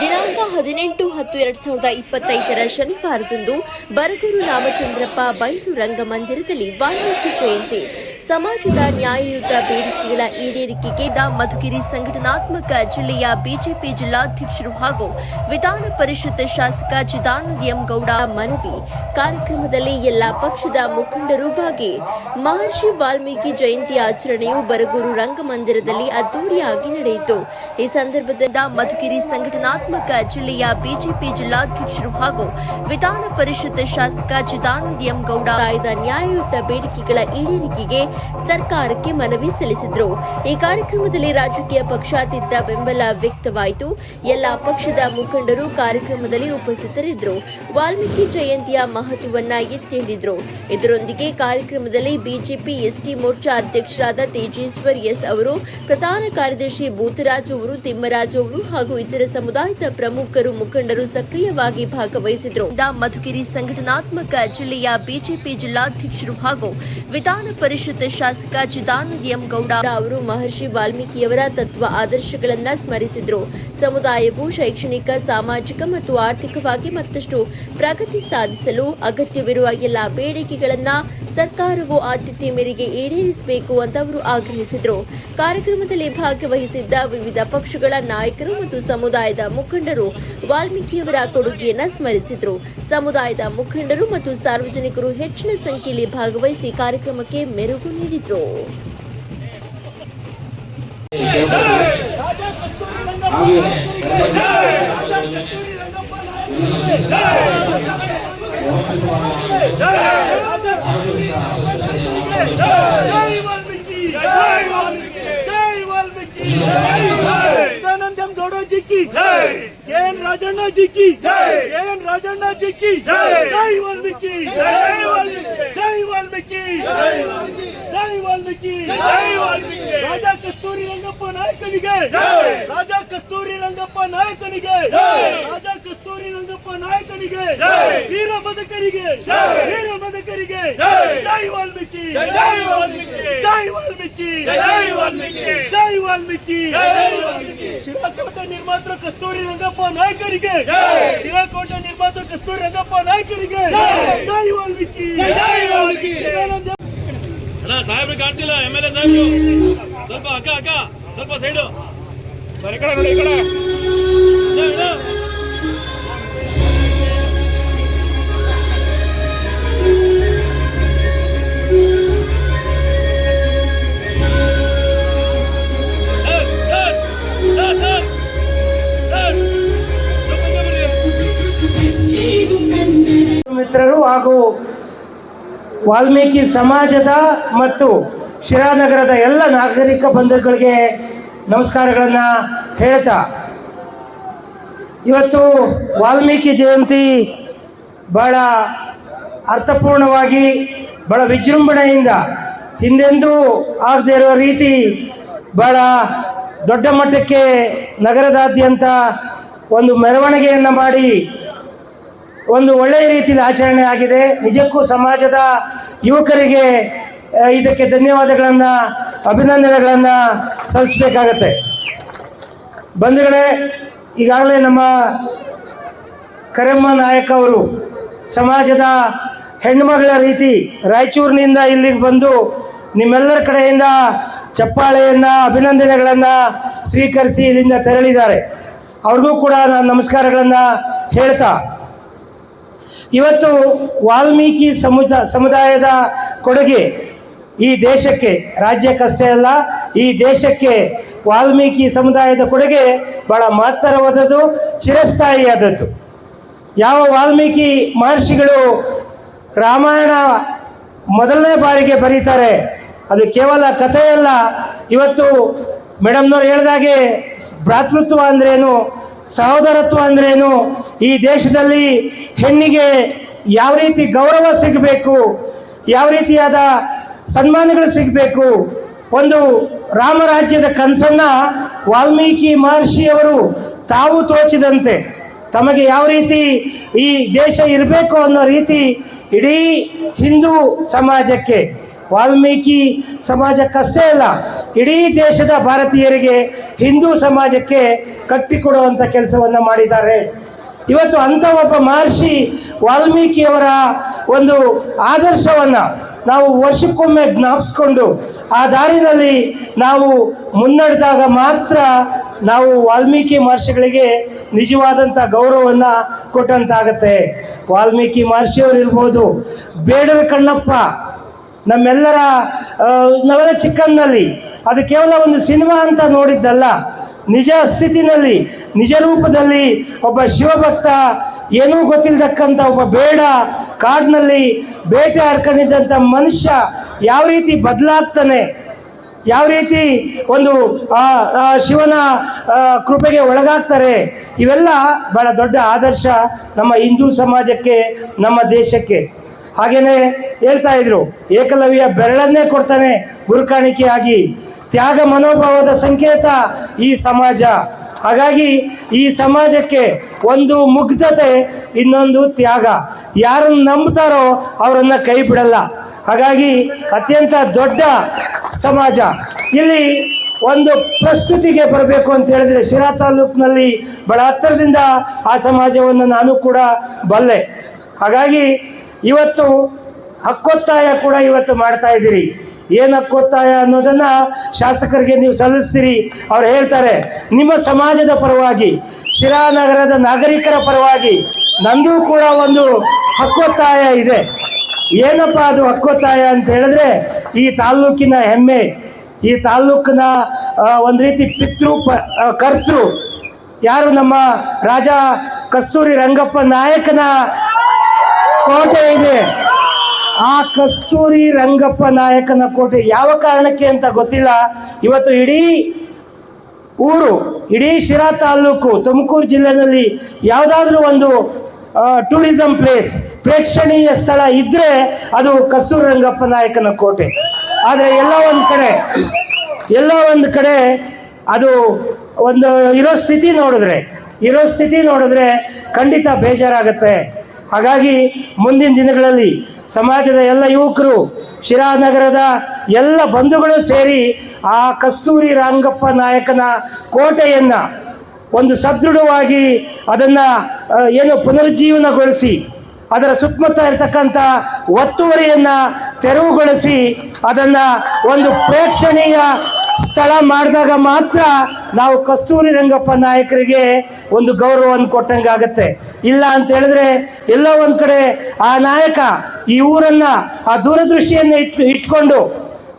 ದಿನಾಂಕ ಹದಿನೆಂಟು ಹತ್ತು ಎರಡ್ ಸಾವಿರದ ಇಪ್ಪತ್ತೈದರ ಶನಿವಾರದಂದು ಬರಗೂರು ರಾಮಚಂದ್ರಪ್ಪ ಬಯಲು ರಂಗಮಂದಿರದಲ್ಲಿ ವಾಲ್ಮೀಕಿ ಜಯಂತಿ. ಸಮಾಜದ ನ್ಯಾಯಯುತ ಬೇಡಿಕೆಗಳ ಈಡೇರಿಕೆಗೆ ದ ಮಧುಗಿರಿ ಸಂಘಟನಾತ್ಮಕ ಜಿಲ್ಲೆಯ ಬಿಜೆಪಿ ಜಿಲ್ಲಾಧ್ಯಕ್ಷರು ಹಾಗೂ ವಿಧಾನ ಪರಿಷತ್ ಶಾಸಕ ಚಿದಾನಂದ ಎಂ ಗೌಡ ಮನವಿ ಕಾರ್ಯಕ್ರಮದಲ್ಲಿ ಎಲ್ಲ ಪಕ್ಷದ ಮುಖಂಡರು ಭಾಗಿ. ಮಹರ್ಷಿ ವಾಲ್ಮೀಕಿ ಜಯಂತಿ ಆಚರಣೆಯು ಬರಗೂರು ರಂಗಮಂದಿರದಲ್ಲಿ ಅದ್ದೂರಿಯಾಗಿ ನಡೆಯಿತು. ಈ ಸಂದರ್ಭದಿಂದ ಮಧುಗಿರಿ ಸಂಘಟನಾತ್ಮಕ ಜಿಲ್ಲೆಯ ಬಿಜೆಪಿ ಜಿಲ್ಲಾಧ್ಯಕ್ಷರು ಹಾಗೂ ವಿಧಾನ ಪರಿಷತ್ ಶಾಸಕ ಚಿದಾನಂದ ಎಂ ಗೌಡ ಆಯ್ದ ನ್ಯಾಯಯುತ ಬೇಡಿಕೆಗಳ ಈಡೇರಿಕೆಗೆ ಸರ್ಕಾರಕ್ಕೆ ಮನವಿ ಸಲ್ಲಿಸಿದರು. ಈ ಕಾರ್ಯಕ್ರಮದಲ್ಲಿ ರಾಜಕೀಯ ಪಕ್ಷಾತೀತ ಬೆಂಬಲ ವ್ಯಕ್ತವಾಯಿತು. ಎಲ್ಲ ಪಕ್ಷದ ಮುಖಂಡರು ಕಾರ್ಯಕ್ರಮದಲ್ಲಿ ಉಪಸ್ಥಿತರಿದ್ದರು. ವಾಲ್ಮೀಕಿ ಜಯಂತಿಯ ಮಹತ್ವವನ್ನ ಎತ್ತಿ ಹಿಡಿದ್ರು ಇದರೊಂದಿಗೆ ಕಾರ್ಯಕ್ರಮದಲ್ಲಿ ಬಿಜೆಪಿ ಎಸ್ಟಿ ಮೋರ್ಚಾ ಅಧ್ಯಕ್ಷರಾದ ತೇಜೇಶ್ವರ್ ಎಸ್ ಅವರು, ಪ್ರಧಾನ ಕಾರ್ಯದರ್ಶಿ ಭೂತರಾಜ್ ಅವರು, ತಿಮ್ಮರಾಜು ಅವರು ಹಾಗೂ ಇತರ ಸಮುದಾಯದ ಪ್ರಮುಖರು ಮುಖಂಡರು ಸಕ್ರಿಯವಾಗಿ ಭಾಗವಹಿಸಿದ್ರು. ಮಧುಗಿರಿ ಸಂಘಟನಾತ್ಮಕ ಜಿಲ್ಲೆಯ ಬಿಜೆಪಿ ಜಿಲ್ಲಾಧ್ಯಕ್ಷರು ಹಾಗೂ ವಿಧಾನ ಪರಿಷತ್ ಶಾಸಕ ಚಿದಾನಂದ ಎಂ ಗೌಡ ಅವರು ಮಹರ್ಷಿ ವಾಲ್ಮೀಕಿಯವರ ತತ್ವ ಆದರ್ಶಗಳನ್ನು ಸ್ಮರಿಸಿದರು. ಸಮುದಾಯವು ಶೈಕ್ಷಣಿಕ, ಸಾಮಾಜಿಕ ಮತ್ತು ಆರ್ಥಿಕವಾಗಿ ಮತ್ತಷ್ಟು ಪ್ರಗತಿ ಸಾಧಿಸಲು ಅಗತ್ಯವಿರುವ ಎಲ್ಲ ಬೇಡಿಕೆಗಳನ್ನ ಸರ್ಕಾರವು ಆದ್ಯತೆ ಮೇರೆಗೆ ಈಡೇರಿಸಬೇಕು ಅಂತ ಅವರು ಆಗ್ರಹಿಸಿದರು. ಕಾರ್ಯಕ್ರಮದಲ್ಲಿ ಭಾಗವಹಿಸಿದ್ದ ವಿವಿಧ ಪಕ್ಷಗಳ ನಾಯಕರು ಮತ್ತು ಸಮುದಾಯದ ಮುಖಂಡರು ವಾಲ್ಮೀಕಿಯವರ ಕೊಡುಗೆಯನ್ನು ಸ್ಮರಿಸಿದರು. ಸಮುದಾಯದ ಮುಖಂಡರು ಮತ್ತು ಸಾರ್ವಜನಿಕರು ಹೆಚ್ಚಿನ ಸಂಖ್ಯೆಯಲ್ಲಿ ಭಾಗವಹಿಸಿ ಕಾರ್ಯಕ್ರಮಕ್ಕೆ ಮೆರುಗು ನೀಡಿದರು. ಜೈ ವಾಲ್ಮೀಕಿ ಜೈ ವಾಲ್ಮೀಕಿ ಜೈ ವಾಲ್ಮೀಕಿ ಚಿದಾನಂದ ಎಂ ಗೌಡ ಜಿ ಕಿ ಜೈ ಎನ್ ರಾಜಣ್ಣ ಜಿ ಕಿ ಜೈ ಎನ್ ರಾಜಣ್ಣ ಜಿ ಕಿ ಜೈ ಜೈ ವಾಲ್ಮೀಕಿ ಜೈ ವಾಲ್ಮೀಕಿ ಜೈ ವಾಲ್ಮೀಕಿ ಜೈ ವಾಲ್ಮೀಕಿ ಜೈ ವಾಲ್ಮೀಕಿ ಜೈ ವಾಲ್ಮೀಕಿ ರಾಜಾ ಕಸ್ತೂರಿ ರಂಗಪ್ಪ ನಾಯಕನಿಗೆ ಜೈ ರಾಜಾ ಕಸ್ತೂರಿ ರಂಗಪ್ಪ ನಾಯಕನಿಗೆ ಜೈ ರಾಜಾ ಕಸ್ತೂರಿ ರಂಗಪ್ಪ ನಾಯಕನಿಗೆ ಜೈ ವೀರ ಬದುಕರಿಗೆ ಜೈ ವೀರ ಬದುಕರಿಗೆ ಜೈ ಜೈ ವಾಲ್ಮೀಕಿ ಜೈ ವಾಲ್ಮೀಕಿ. ಜೈ ವಾಲ್ಮೀಕಿ. ಜೈ ವಾಲ್ಮೀಕಿ. ಜೈ ವಾಲ್ಮೀಕಿ. ಜೈ ವಾಲ್ಮೀಕಿ. ಶಿರಾಕೋಟೆ ನಿರ್ಮಾತೃ ಕಸ್ತೂರಿ ರಂಗಪ್ಪ ನಾಯಕರಿಗೆ. ಶಿರಾಕೋಟೆ ನಿರ್ಮಾತೃ ಕಸ್ತೂರಿ ರಂಗಪ್ಪ ನಾಯಕರಿಗೆ. ಜೈ. ವಾಲ್ಮೀಕಿ. ಜೈ ವಾಲ್ಮೀಕಿ. ಅಣ್ಣ ಅಲ್ಲ ಸಾಹೇಬ್ರು ಕಾಣ್ತಿಲ್ಲ ಎಂ ಎಲ್ ಎ ಸಾಹೇಬ್ರು. ಸ್ವಲ್ಪ ಅಕ್ಕ ಅಕ್ಕ ಸ್ವಲ್ಪ ಸೈಡು. ಈ ಕಡೆ ನೋಡಿ ಈ ಕಡೆ. ಮಿತ್ರರು ಹಾಗೂ ವಾಲ್ಮೀಕಿ ಸಮಾಜದ ಮತ್ತು ಶಿರಾನಗರದ ಎಲ್ಲ ನಾಗರಿಕ ಬಂಧುಗಳಿಗೆ ನಮಸ್ಕಾರಗಳನ್ನು ಹೇಳ್ತಾ, ಇವತ್ತು ವಾಲ್ಮೀಕಿ ಜಯಂತಿ ಬಹಳ ಅರ್ಥಪೂರ್ಣವಾಗಿ, ಬಹಳ ವಿಜೃಂಭಣೆಯಿಂದ, ಹಿಂದೆಂದೂ ಆಗದೇ ಇರೋ ರೀತಿ ಬಹಳ ದೊಡ್ಡ ಮಟ್ಟಕ್ಕೆ ನಗರದಾದ್ಯಂತ ಒಂದು ಮೆರವಣಿಗೆಯನ್ನು ಮಾಡಿ ಒಂದು ಒಳ್ಳೆಯ ರೀತಿಯಲ್ಲಿ ಆಚರಣೆ ಆಗಿದೆ. ನಿಜಕ್ಕೂ ಸಮಾಜದ ಯುವಕರಿಗೆ ಇದಕ್ಕೆ ಧನ್ಯವಾದಗಳನ್ನು, ಅಭಿನಂದನೆಗಳನ್ನು ಸಲ್ಲಿಸಬೇಕಾಗತ್ತೆ. ಬಂಧುಗಳೇ, ಈಗಾಗಲೇ ನಮ್ಮ ಕರೆಮ್ಮ ನಾಯಕ್ ಅವರು ಸಮಾಜದ ಹೆಣ್ಮಗಳ ರೀತಿ ರಾಯಚೂರಿನಿಂದ ಇಲ್ಲಿಗೆ ಬಂದು ನಿಮ್ಮೆಲ್ಲರ ಕಡೆಯಿಂದ ಚಪ್ಪಾಳೆಯನ್ನು, ಅಭಿನಂದನೆಗಳನ್ನು ಸ್ವೀಕರಿಸಿ ಇಲ್ಲಿಂದ ತೆರಳಿದ್ದಾರೆ. ಅವ್ರಿಗೂ ಕೂಡ ನಾನು ನಮಸ್ಕಾರಗಳನ್ನು ಹೇಳ್ತಾ ಇವತ್ತು ವಾಲ್ಮೀಕಿ ಸಮುದ, ಸಮುದಾಯದ ಕೊಡುಗೆ ಈ ದೇಶಕ್ಕೆ, ರಾಜ್ಯಕ್ಕಷ್ಟೇ ಅಲ್ಲ, ಈ ದೇಶಕ್ಕೆ ವಾಲ್ಮೀಕಿ ಸಮುದಾಯದ ಕೊಡುಗೆ ಬಹಳ ಮಹತ್ತರವಾದದ್ದು, ಚಿರಸ್ಥಾಯಿಯಾದದ್ದು. ಯಾವ ವಾಲ್ಮೀಕಿ ಮಹರ್ಷಿಗಳು ರಾಮಾಯಣ ಮೊದಲನೇ ಬಾರಿಗೆ ಬರೀತಾರೆ, ಅದು ಕೇವಲ ಕಥೆಯಲ್ಲ. ಇವತ್ತು ಮೇಡಮ್ನವ್ರು ಹೇಳಿದಾಗೆ ಭ್ರಾತೃತ್ವ ಅಂದ್ರೇನು? ಸಹೋದರತ್ವ ಅಂದ್ರೇನು? ಈ ದೇಶದಲ್ಲಿ ಹೆಣ್ಣಿಗೆ ಯಾವ ರೀತಿ ಗೌರವ ಸಿಗಬೇಕು, ಯಾವ ರೀತಿಯಾದ ಸನ್ಮಾನಗಳು ಸಿಗಬೇಕು? ಒಂದು ರಾಮರಾಜ್ಯದ ಕನಸನ್ನ ವಾಲ್ಮೀಕಿ ಮಹರ್ಷಿಯವರು ತಾವು ತೋಚಿದಂತೆ ತಮಗೆ ಯಾವ ರೀತಿ ಈ ದೇಶ ಇರಬೇಕು ಅನ್ನೋ ರೀತಿ ಇಡೀ ಹಿಂದೂ ಸಮಾಜಕ್ಕೆ, ವಾಲ್ಮೀಕಿ ಸಮಾಜಕ್ಕಷ್ಟೇ ಅಲ್ಲ ಇಡೀ ದೇಶದ ಭಾರತೀಯರಿಗೆ ಹಿಂದೂ ಸಮಾಜಕ್ಕೆ ಕಟ್ಟಿಕೊಡುವಂಥ ಕೆಲಸವನ್ನು ಮಾಡಿದ್ದಾರೆ. ಇವತ್ತು ಅಂಥ ಒಬ್ಬ ಮಹರ್ಷಿ ವಾಲ್ಮೀಕಿಯವರ ಒಂದು ಆದರ್ಶವನ್ನು ನಾವು ವರ್ಷಕ್ಕೊಮ್ಮೆ ಜ್ಞಾಪಿಸ್ಕೊಂಡು ಆ ದಾರಿನಲ್ಲಿ ನಾವು ಮುನ್ನಡೆದಾಗ ಮಾತ್ರ ನಾವು ವಾಲ್ಮೀಕಿ ಮಹರ್ಷಿಗಳಿಗೆ ನಿಜವಾದಂಥ ಗೌರವವನ್ನು ಕೊಟ್ಟಂತಾಗತ್ತೆ. ವಾಲ್ಮೀಕಿ ಮಹರ್ಷಿಯವರು ಇರ್ಬೋದು ಬೇಡರ ಕಣ್ಣಪ್ಪ ನಮ್ಮೆಲ್ಲರ ನವರ ಚಿಕ್ಕನ್ನಲ್ಲಿ ಅದು ಕೇವಲ ಒಂದು ಸಿನಿಮಾ ಅಂತ ನೋಡಿದ್ದಲ್ಲ, ನಿಜ ಸ್ಥಿತಿನಲ್ಲಿ, ನಿಜ ರೂಪದಲ್ಲಿ ಒಬ್ಬ ಶಿವಭಕ್ತ ಏನೂ ಗೊತ್ತಿಲ್ಲದಕ್ಕಂಥ ಒಬ್ಬ ಬೇಡ ಕಾಡಿನಲ್ಲಿ ಬೇಟೆ ಆಡ್ಕೊಂಡಿದ್ದಂಥ ಮನುಷ್ಯ ಯಾವ ರೀತಿ ಬದಲಾಗ್ತಾನೆ, ಯಾವ ರೀತಿ ಒಂದು ಶಿವನ ಕೃಪೆಗೆ ಒಳಗಾಗ್ತಾರೆ, ಇವೆಲ್ಲ ಬಹಳ ದೊಡ್ಡ ಆದರ್ಶ ನಮ್ಮ ಹಿಂದೂ ಸಮಾಜಕ್ಕೆ, ನಮ್ಮ ದೇಶಕ್ಕೆ. ಹಾಗೇನೆ ಹೇಳ್ತಾ ಇದ್ರು, ಏಕಲವ್ಯ ಬೆರಳನ್ನೇ ಕೊಡ್ತಾನೆ ಗುರುಕಾಣಿಕೆಯಾಗಿ. ತ್ಯಾಗ ಮನೋಭಾವದ ಸಂಕೇತ ಈ ಸಮಾಜ. ಹಾಗಾಗಿ ಈ ಸಮಾಜಕ್ಕೆ ಒಂದು ಮುಗ್ಧತೆ, ಇನ್ನೊಂದು ತ್ಯಾಗ. ಯಾರನ್ನು ನಂಬ್ತಾರೋ ಅವರನ್ನ ಕೈ ಬಿಡಲ್ಲ. ಹಾಗಾಗಿ ಅತ್ಯಂತ ದೊಡ್ಡ ಸಮಾಜ. ಇಲ್ಲಿ ಒಂದು ಪ್ರಸ್ತುತಿಗೆ ಬರಬೇಕು ಅಂತ ಹೇಳಿದ್ರೆ ಶಿರಾ ತಾಲೂಕಿನಲ್ಲಿ ಬಹಳ ಹತ್ತಿರದಿಂದ ಆ ಸಮಾಜವನ್ನು ನಾನು ಕೂಡ ಬಲ್ಲೆ. ಹಾಗಾಗಿ ಇವತ್ತು ಹಕ್ಕೊತ್ತಾಯ ಕೂಡ ಇವತ್ತು ಮಾಡ್ತಾ ಇದ್ದೀರಿ. ಏನು ಹಕ್ಕೊತ್ತಾಯ ಅನ್ನೋದನ್ನ ಶಾಸಕರಿಗೆ ನೀವು ಸಲ್ಲಿಸ್ತೀರಿ. ಅವ್ರು ಹೇಳ್ತಾರೆ, ನಿಮ್ಮ ಸಮಾಜದ ಪರವಾಗಿ ಶಿರಾ ನಗರದ ನಾಗರಿಕರ ಪರವಾಗಿ ನಂದು ಕೂಡ ಒಂದು ಹಕ್ಕೊತ್ತಾಯ ಇದೆ. ಏನಪ್ಪ ಅದು ಹಕ್ಕೊತ್ತಾಯ ಅಂತ ಹೇಳಿದ್ರೆ, ಈ ತಾಲ್ಲೂಕಿನ ಹೆಮ್ಮೆ, ಈ ತಾಲ್ಲೂಕಿನ ಒಂದು ರೀತಿ ಪಿತೃ ಪ ಕರ್ತೃ, ಯಾರು ನಮ್ಮ ರಾಜ ಕಸ್ತೂರಿ ರಂಗಪ್ಪ ನಾಯಕನ ಕೋಟೆ ಇದೆ. ಆ ಕಸ್ತೂರಿ ರಂಗಪ್ಪ ನಾಯಕನ ಕೋಟೆ ಯಾವ ಕಾರಣಕ್ಕೆ ಅಂತ ಗೊತ್ತಿಲ್ಲ. ಇವತ್ತು ಇಡೀ ಊರು, ಇಡೀ ಶಿರಾ ತಾಲೂಕು, ತುಮಕೂರು ಜಿಲ್ಲೆಯಲ್ಲಿ ಯಾವುದಾದ್ರೂ ಒಂದು ಟೂರಿಸಂ ಪ್ಲೇಸ್, ಪ್ರೇಕ್ಷಣೀಯ ಸ್ಥಳ ಇದ್ರೆ ಅದು ಕಸ್ತೂರಿ ರಂಗಪ್ಪ ನಾಯಕನ ಕೋಟೆ. ಆದರೆ ಎಲ್ಲ ಒಂದು ಕಡೆ, ಎಲ್ಲ ಒಂದು ಕಡೆ ಅದು ಒಂದು ಇರೋ ಸ್ಥಿತಿ ನೋಡಿದ್ರೆ, ಇರೋ ಸ್ಥಿತಿ ನೋಡಿದ್ರೆ ಖಂಡಿತ ಬೇಜಾರಾಗುತ್ತೆ. ಹಾಗಾಗಿ ಮುಂದಿನ ದಿನಗಳಲ್ಲಿ ಸಮಾಜದ ಎಲ್ಲ ಯುವಕರು ಶಿರಾ ನಗರದ ಎಲ್ಲ ಬಂಧುಗಳು ಸೇರಿ ಆ ಕಸ್ತೂರಿ ರಂಗಪ್ಪ ನಾಯಕನ ಕೋಟೆಯನ್ನು ಒಂದು ಸದೃಢವಾಗಿ ಅದನ್ನು ಏನು ಪುನರುಜ್ಜೀವನಗೊಳಿಸಿ, ಅದರ ಸುತ್ತಮುತ್ತ ಇರತಕ್ಕಂಥ ಒತ್ತುವರಿಯನ್ನು ತೆರವುಗೊಳಿಸಿ, ಅದನ್ನು ಒಂದು ಪ್ರೇಕ್ಷಣೀಯ ಸ್ಥಳ ಮಾಡಿದಾಗ ಮಾತ್ರ ನಾವು ಕಸ್ತೂರಿ ರಂಗಪ್ಪ ನಾಯಕರಿಗೆ ಒಂದು ಗೌರವವನ್ನು ಕೊಟ್ಟಂಗಾಗತ್ತೆ ಇಲ್ಲ ಅಂತ ಹೇಳಿದ್ರೆ ಎಲ್ಲ ಒಂದು ಕಡೆ ಆ ನಾಯಕ ಈ ಊರನ್ನ ಆ ದೂರದೃಷ್ಟಿಯನ್ನು ಇಟ್, ಇಟ್ಕೊಂಡು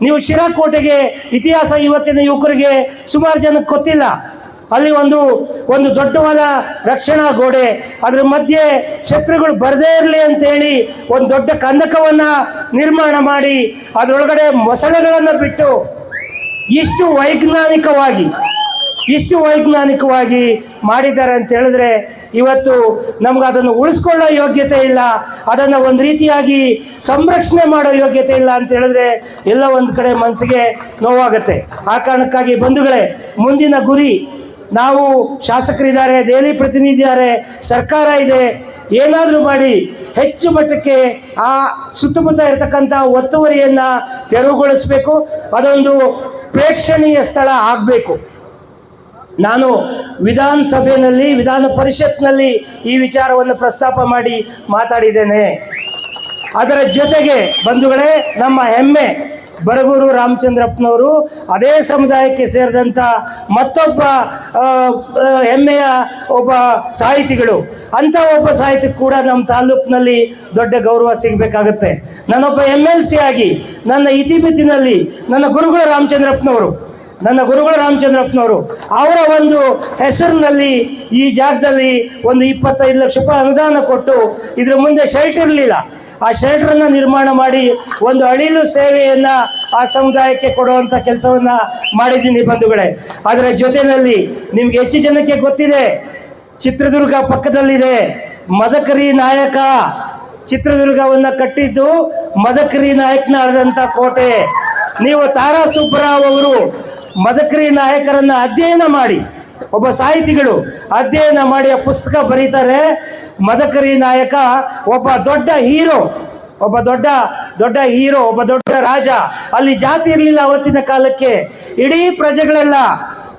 ನೀವು ಶಿರಾಕೋಟೆಗೆ ಇತಿಹಾಸ ಇವತ್ತಿನ ಯುವಕರಿಗೆ ಸುಮಾರು ಜನಕ್ಕೆ ಗೊತ್ತಿಲ್ಲ. ಅಲ್ಲಿ ಒಂದು ಒಂದು ದೊಡ್ಡವಾದ ರಕ್ಷಣಾ ಗೋಡೆ, ಅದ್ರ ಮಧ್ಯೆ ಶತ್ರುಗಳು ಬರದೇ ಇರಲಿ ಅಂತೇಳಿ ಒಂದು ದೊಡ್ಡ ಕಂದಕವನ್ನ ನಿರ್ಮಾಣ ಮಾಡಿ, ಅದರೊಳಗಡೆ ಮೊಸಳೆಗಳನ್ನು ಬಿಟ್ಟು ಇಷ್ಟು ವೈಜ್ಞಾನಿಕವಾಗಿ ಇಷ್ಟು ವೈಜ್ಞಾನಿಕವಾಗಿ ಮಾಡಿದ್ದಾರೆ ಅಂತ ಹೇಳಿದ್ರೆ ಇವತ್ತು ನಮ್ಗೆ ಅದನ್ನು ಉಳಿಸ್ಕೊಳ್ಳೋ ಯೋಗ್ಯತೆ ಇಲ್ಲ, ಅದನ್ನು ಒಂದು ರೀತಿಯಾಗಿ ಸಂರಕ್ಷಣೆ ಮಾಡೋ ಯೋಗ್ಯತೆ ಇಲ್ಲ ಅಂತ ಹೇಳಿದ್ರೆ ಎಲ್ಲ ಒಂದು ಕಡೆ ಮನಸ್ಸಿಗೆ ನೋವಾಗುತ್ತೆ. ಆ ಕಾರಣಕ್ಕಾಗಿ ಬಂಧುಗಳೇ, ಮುಂದಿನ ಗುರಿ, ನಾವು ಶಾಸಕರಿದ್ದಾರೆ, ದೆಹಲಿ ಪ್ರತಿನಿಧಿ ಇದ್ದಾರೆ, ಸರ್ಕಾರ ಇದೆ, ಏನಾದರೂ ಮಾಡಿ ಹೆಚ್ಚು ಮಟ್ಟಕ್ಕೆ ಆ ಸುತ್ತಮುತ್ತ ಇರತಕ್ಕಂಥ ಒತ್ತುವರಿಯನ್ನು ತೆರವುಗೊಳಿಸಬೇಕು. ಅದೊಂದು ಪ್ರೇಕ್ಷಣೀಯ ಸ್ಥಳ ಆಗಬೇಕು. ನಾನು ವಿಧಾನಸಭೆಯಲ್ಲಿ ವಿಧಾನ ಪರಿಷತ್ನಲ್ಲಿ ಈ ವಿಚಾರವನ್ನು ಪ್ರಸ್ತಾಪ ಮಾಡಿ ಮಾತಾಡಿದ್ದೇನೆ. ಅದರ ಜೊತೆಗೆ ಬಂಧುಗಳೇ, ನಮ್ಮ ಹೆಮ್ಮೆ ಬರಗೂರು ರಾಮಚಂದ್ರಪ್ಪನವರು ಅದೇ ಸಮುದಾಯಕ್ಕೆ ಸೇರಿದಂಥ ಮತ್ತೊಬ್ಬ ಹೆಮ್ಮೆಯ ಒಬ್ಬ ಸಾಹಿತಿಗಳು. ಅಂಥ ಒಬ್ಬ ಸಾಹಿತಿ ಕೂಡ ನಮ್ಮ ತಾಲೂಕಿನಲ್ಲಿ ದೊಡ್ಡ ಗೌರವ ಸಿಗಬೇಕಾಗತ್ತೆ. ನಾನೊಬ್ಬ ಎಂ ಎಲ್ ಸಿ ಆಗಿ ನನ್ನ ಇತಿಮಿತಿನಲ್ಲಿ ನನ್ನ ಗುರುಗಳು ರಾಮಚಂದ್ರಪ್ಪನವರು, ನನ್ನ ಗುರುಗಳು ರಾಮಚಂದ್ರಪ್ಪನವರು, ಅವರ ಒಂದು ಹೆಸರಿನಲ್ಲಿ ಈ ಜಾಗದಲ್ಲಿ ಒಂದು ಇಪ್ಪತ್ತೈದು ಲಕ್ಷ ರೂಪಾಯಿ ಅನುದಾನ ಕೊಟ್ಟು ಇದ್ರ ಮುಂದೆ ಶೆಲ್ಟರ್ ಇರಲಿಲ್ಲ ಆ ಶೆಲ್ಟರ್ನ ನಿರ್ಮಾಣ ಮಾಡಿ ಒಂದು ಅಳಿಲು ಸೇವೆಯನ್ನ ಆ ಸಮುದಾಯಕ್ಕೆ ಕೊಡುವಂಥ ಕೆಲಸವನ್ನ ಮಾಡಿದ್ದೀನಿ ಬಂಧುಗಳೇ. ಅದರ ಜೊತೆಯಲ್ಲಿ ನಿಮ್ಗೆ ಹೆಚ್ಚು ಜನಕ್ಕೆ ಗೊತ್ತಿದೆ, ಚಿತ್ರದುರ್ಗ ಪಕ್ಕದಲ್ಲಿದೆ ಮದಕರಿ ನಾಯಕ. ಚಿತ್ರದುರ್ಗವನ್ನ ಕಟ್ಟಿದ್ದು ಮದಕರಿ ನಾಯಕನ ಆದಂಥ ಕೋಟೆ. ನೀವು ತಾರಾ ಸುಬ್ಬರಾವ್ ಅವರು ಮದಕರಿ ನಾಯಕರನ್ನ ಅಧ್ಯಯನ ಮಾಡಿ ಒಬ್ಬ ಸಾಹಿತಿಗಳು ಅಧ್ಯಯನ ಮಾಡಿ ಪುಸ್ತಕ ಬರೀತಾರೆ. ಮದಕರಿ ನಾಯಕ, ಒಬ್ಬ ದೊಡ್ಡ ಹೀರೋ, ಒಬ್ಬ ದೊಡ್ಡ ದೊಡ್ಡ ಹೀರೋ, ಒಬ್ಬ ದೊಡ್ಡ ರಾಜ. ಅಲ್ಲಿ ಜಾತಿ ಇರಲಿಲ್ಲ ಅವತ್ತಿನ ಕಾಲಕ್ಕೆ. ಇಡೀ ಪ್ರಜೆಗಳೆಲ್ಲ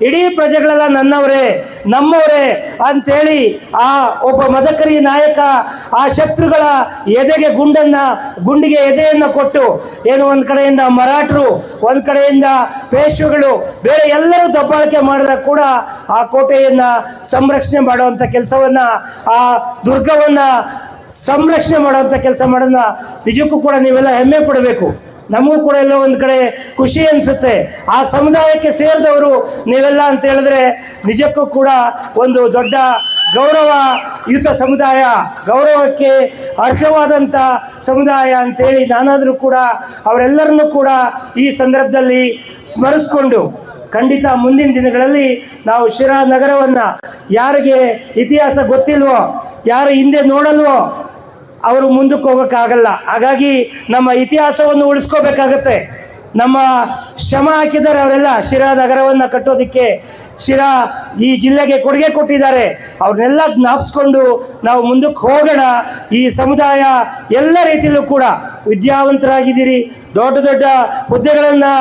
ಇಡೀ ಪ್ರಜೆಗಳೆಲ್ಲ ನನ್ನವರೇ, ನಮ್ಮವರೇ ಅಂತೇಳಿ ಆ ಒಬ್ಬ ಮದಕರಿ ನಾಯಕ ಆ ಶತ್ರುಗಳ ಎದೆಗೆ ಗುಂಡನ್ನ, ಗುಂಡಿಗೆ ಎದೆಯನ್ನು ಕೊಟ್ಟು ಏನು ಒಂದು ಕಡೆಯಿಂದ ಮರಾಠರು, ಒಂದು ಕಡೆಯಿಂದ ಪೇಶ್ವೆಗಳು, ಬೇರೆ ಎಲ್ಲರೂ ದಬ್ಬಾಳಿಕೆ ಮಾಡಿದಾಗ ಕೂಡ ಆ ಕೋಟೆಯನ್ನ ಸಂರಕ್ಷಣೆ ಮಾಡುವಂಥ ಕೆಲಸವನ್ನ, ಆ ದುರ್ಗವನ್ನ ಸಂರಕ್ಷಣೆ ಮಾಡುವಂಥ ಕೆಲಸ ಮಾಡೋದನ್ನ ನಿಜಕ್ಕೂ ಕೂಡ ನೀವೆಲ್ಲ ಹೆಮ್ಮೆ ಪಡಬೇಕು. ನಮಗೂ ಕೂಡ ಎಲ್ಲ ಒಂದು ಕಡೆ ಖುಷಿ ಅನಿಸುತ್ತೆ. ಆ ಸಮುದಾಯಕ್ಕೆ ಸೇರಿದವರು ನೀವೆಲ್ಲ ಅಂತ ಹೇಳಿದ್ರೆ ನಿಜಕ್ಕೂ ಕೂಡ ಒಂದು ದೊಡ್ಡ ಗೌರವಯುತ ಸಮುದಾಯ, ಗೌರವಕ್ಕೆ ಅರ್ಹವಾದಂಥ ಸಮುದಾಯ ಅಂತೇಳಿ ನಾನಾದರೂ ಕೂಡ ಅವರೆಲ್ಲರನ್ನೂ ಕೂಡ ಈ ಸಂದರ್ಭದಲ್ಲಿ ಸ್ಮರಿಸ್ಕೊಂಡು ಖಂಡಿತ ಮುಂದಿನ ದಿನಗಳಲ್ಲಿ ನಾವು ಶಿರಾ ನಗರವನ್ನು ಯಾರಿಗೆ ಇತಿಹಾಸ ಗೊತ್ತಿಲ್ವೋ, ಯಾರು ಹಿಂದೆ ನೋಡಲ್ವೋ ಅವರು ಮುಂದಕ್ಕೆ ಹೋಗೋಕ್ಕಾಗಲ್ಲ. ಹಾಗಾಗಿ ನಮ್ಮ ಇತಿಹಾಸವನ್ನು ಉಳಿಸ್ಕೋಬೇಕಾಗತ್ತೆ. ನಮ್ಮ ಶ್ರಮ ಹಾಕಿದ್ದಾರೆ ಅವರೆಲ್ಲ. ಶಿರಾ ನಗರವನ್ನು ಕಟ್ಟೋದಕ್ಕೆ ಶಿರಾ ಈ ಜಿಲ್ಲೆಗೆ ಕೊಡುಗೆ ಕೊಟ್ಟಿದ್ದಾರೆ. ಅವ್ರನ್ನೆಲ್ಲ ಜ್ಞಾಪಿಸ್ಕೊಂಡು ನಾವು ಮುಂದಕ್ಕೆ ಹೋಗೋಣ. ಈ ಸಮುದಾಯ ಎಲ್ಲ ರೀತಿಯಲ್ಲೂ ಕೂಡ ವಿದ್ಯಾವಂತರಾಗಿದ್ದೀರಿ. ದೊಡ್ಡ ದೊಡ್ಡ ಹುದ್ದೆಗಳನ್ನು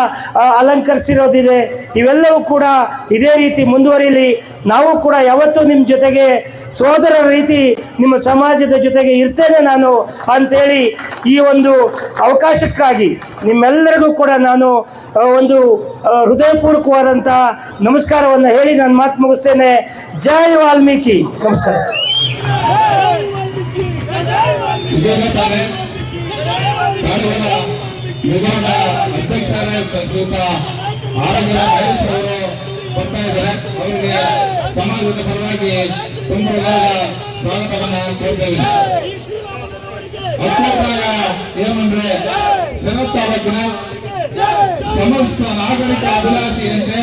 ಅಲಂಕರಿಸಿರೋದಿದೆ. ಇವೆಲ್ಲವೂ ಕೂಡ ಇದೇ ರೀತಿ ಮುಂದುವರಿಯಲಿ ನಾವು ಕೂಡ ಯಾವತ್ತೂ ನಿಮ್ಮ ಜೊತೆಗೆ ಸೋದರರ ರೀತಿ ನಿಮ್ಮ ಸಮಾಜದ ಜೊತೆಗೆ ಇರ್ತೇನೆ ನಾನು ಅಂತೇಳಿ ಈ ಒಂದು ಅವಕಾಶಕ್ಕಾಗಿ ನಿಮ್ಮೆಲ್ಲರಿಗೂ ಕೂಡ ನಾನು ಒಂದು ಹೃದಯಪೂರ್ವಕವಾದಂಥ ನಮಸ್ಕಾರವನ್ನು ಹೇಳಿ ನಾನು ಮಾತು ಮುಗಿಸ್ತೇನೆ. ಜೈ ವಾಲ್ಮೀಕಿ. ನಮಸ್ಕಾರ. ಇದ್ದಾರೆ. ಸಮಾಜದ ಪರವಾಗಿ ತುಂಬ ಸ್ವಾಗತವನ್ನ ಕೋರ್ತೇವೆ ಅತ್ಯಂತಾಗ ಏನಂದ್ರೆ ಶರತ್ ತಾಲೂಕಿನ ಸಮಸ್ತ ನಾಗರಿಕ ಅಭಿಲಾಷೆಯಂತೆ